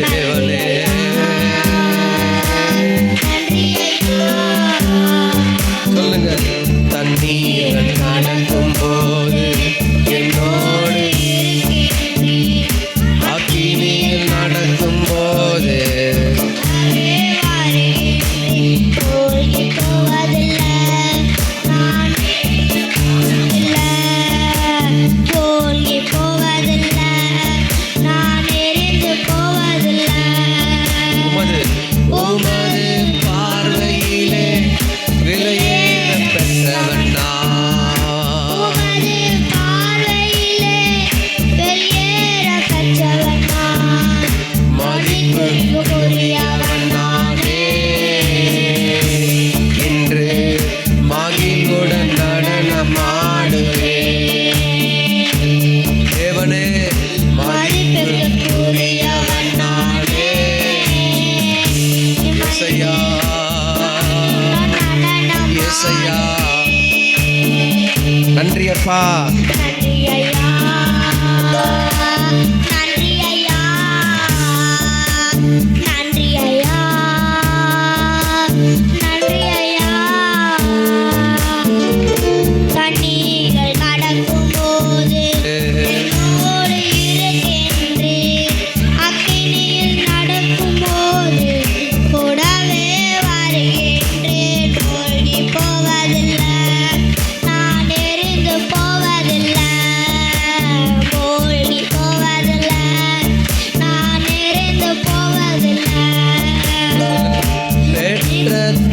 Yeah.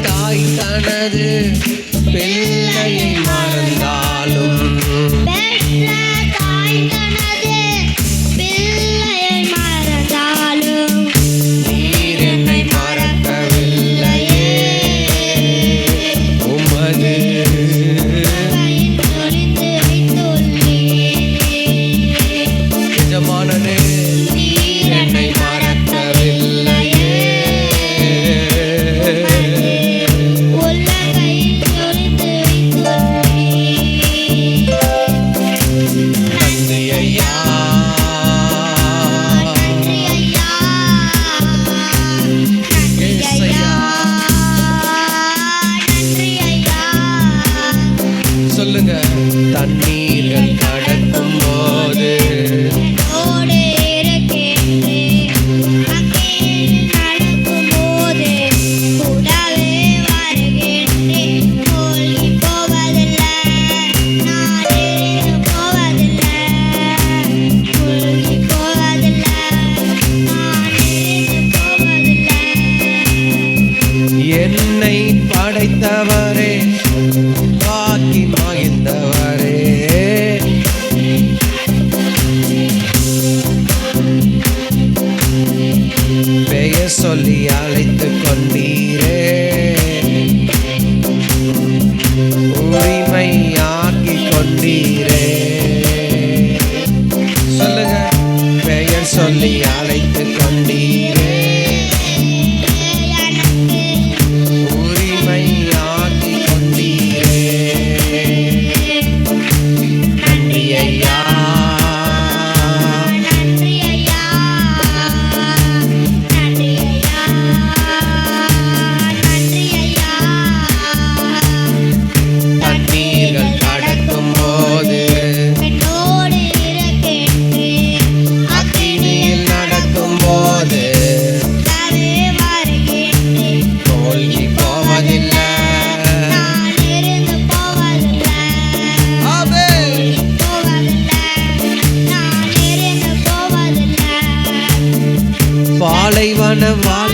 தாய் தனது பிள்ளையை மறந்து போது தோல்வி போவதில்லை பாலைவன வா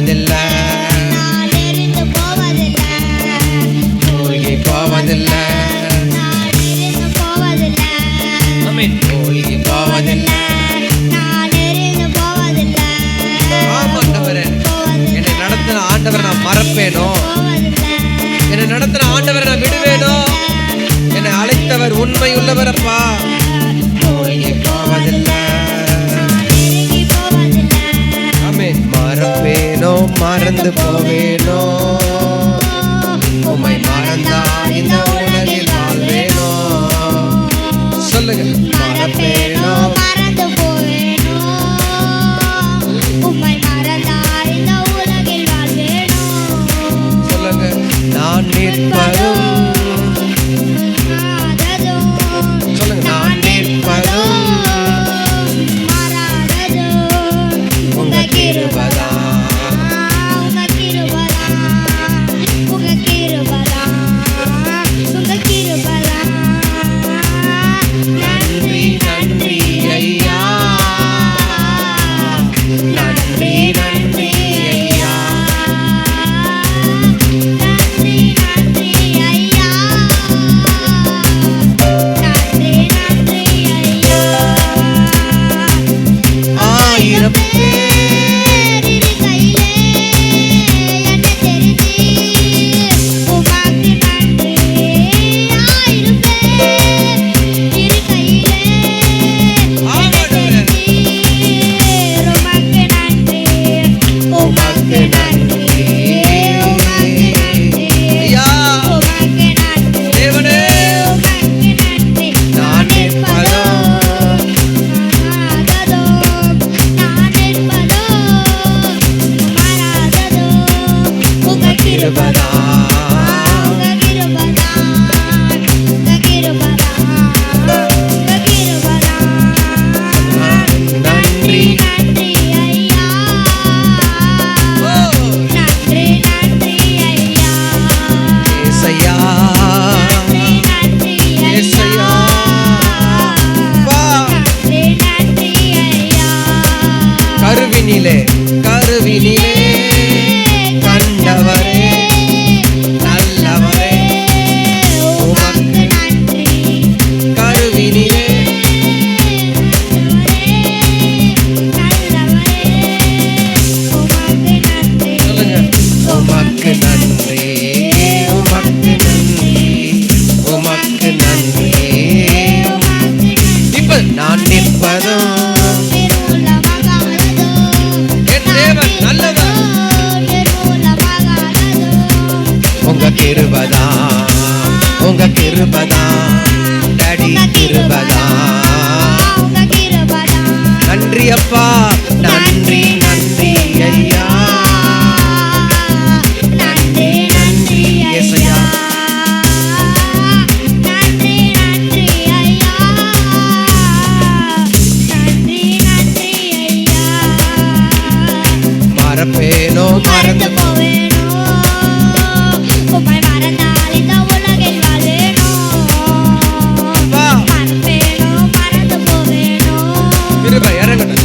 The madalas மறந்து போவேன்.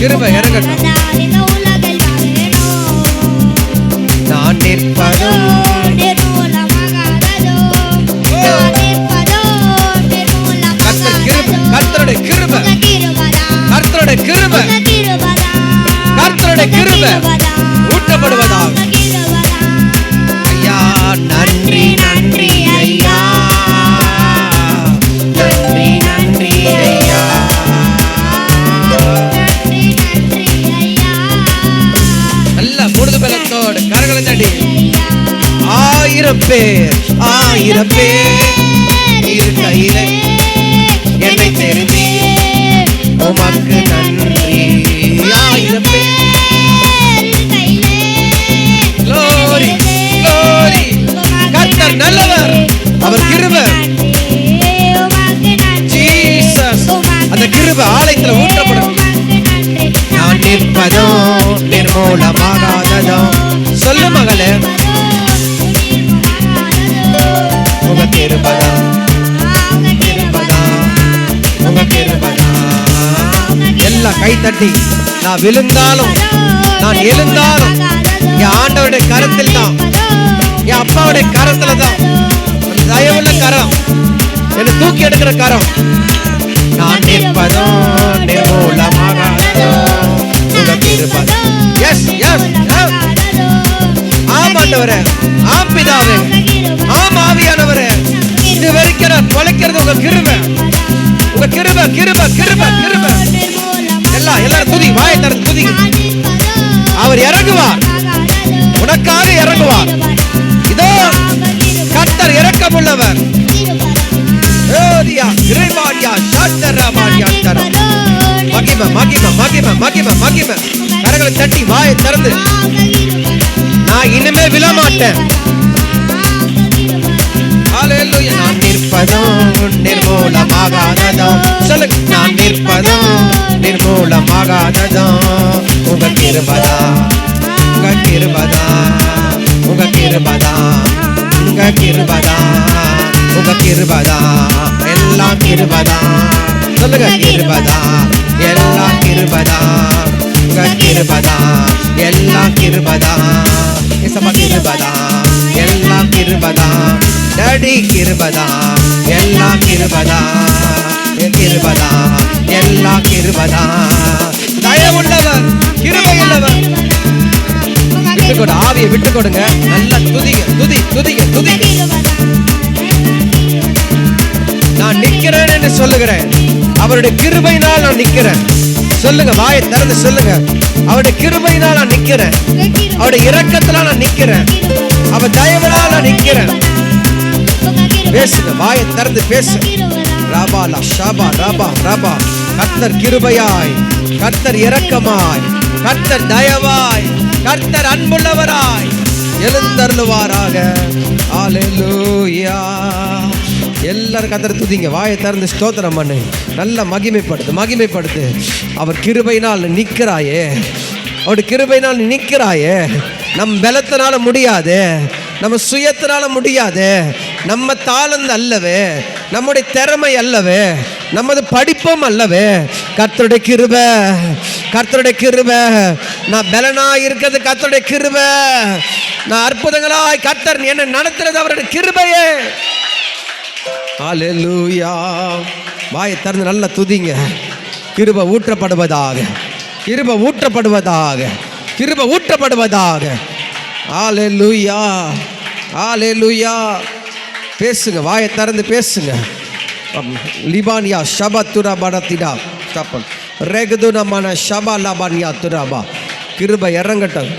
Quiero bailar எல்லாம் கை தட்டி. நான் விழுந்தாலும் நான் எழுந்தாலும் என் ஆண்டவருடைய கரத்தில் தான். என் அப்பாவுடைய கரத்துல தான். தயவுள்ள கரம். என்னை தூக்கி எடுக்கிற கரம். நான் நிற்பதோ நிர்மூலமாக எஸ் எஸ் ஆமாண்டவரே ஆம் பிதாவே. இது வரைக்கும் நான் தொலைக்கிறது உங்க கிருபை. உங்க கிருபை கிருபை கிருபை கிருபை. எல்லாம் எல்லாரும் துதி வாயை திறந்து துதி. அவர் இறங்குவார். உனக்காக இறங்குவார். இதோ கர்த்தர் இரக்கமுள்ளவர். ஏதியா கிருபாடியா சாத்தரபாடியா தரம். மகிம மகிம மகிம மகிம மகிம. கரங்களை தட்டி வாயை திறந்து. நான் இனிமே விழ மாட்டேன் நான் நிற்பதோ நிர்மூலமாகாததோ சொல்லுங்க. நான் நிற்பதோ நிர்மூலமாகாததோ உங்க கிருபதா? உங்க கிருபதா? உங்க கிருபதா? உங்க கிருபதா? உங்க கிருபதா? எல்லாம் கிருபதா? சொல்லுங்க. கிருபதா? எல்லாம் கிருபதா? உங்க கிருபதா? எல்லாம் கிருபதா? கிருபதா? எல்லாம் கிருபதா? டடி கிருபதா? எல்லாம் கிருபதா? கிருபதா? எல்லா கிருபதா? தயவுள்ளவர் கிருபையுள்ளவர். விட்டுக்கொடு ஆவியை விட்டு கொடுங்க நல்லா துதிங்க துதி துதிங்க துதி. நான் நிக்கிறேன் என்று சொல்லுகிறேன். அவருடைய கிருபையினால் நான் நிக்கிறேன் சொல்லுங்க வாயை திறந்து சொல்லுங்க. அவருடைய கிருபையினால் நான் நிக்கிறேன் அவருடைய இரக்கத்தினால் நான் நிக்கிறேன் அவர் தயவுனால் நான் நிக்கிறேன் பேசுங்க வாயை திறந்து பேசு. ராபாலா ஷாபா ராபா ராபா. கர்த்தர் கிருபையாய் கர்த்தர் இரக்கமாய் கர்த்தர் தயவாய் கர்த்தர் அன்புள்ளவராய் எழுந்தருளுவாராக. ஹalleluya. எல்லாரும் கதற துதிங்க வாயை திறந்து ஸ்தோத்திரம் பண்ணு. நல்ல மகிமைப்படுத்து மகிமைப்படுத்து. அவர் கிருபையினால் நிற்கிறாயே. அவருடைய கிருபையினால் நிற்கிறாயே. நம் பலத்தினால முடியாது. நம்ம சுயத்தினால முடியாது. நம்ம தாளந்து அல்லவே. நம்முடைய திறமை அல்லவே. நமது படிப்பும் அல்லவே. கர்த்தருடைய கிருப. கர்த்தருடைய கிருப. நான் பலனா இருக்கிறது கர்த்தருடைய கிருப. நான் அற்புதங்களாய் கர்த்தர் என்ன நடத்துறது அவருடைய கிருபையே. அலலூயா வாயை திறந்து நல்லா துதிங்க. கிருபை ஊற்றப்படுவதாக. கிருபை ஊற்றப்படுவதாக. கிருபை ஊற்றப்படுவதாக. ஹalleluya ஹalleluya பேசுங்க வாயை திறந்து பேசுங்க. லிபானியா ஷபா துரா படத்திடா தப்பன் ரெகுதுனமான ஷபா லபானியா துராபா கிருபை இறங்கட்டும்.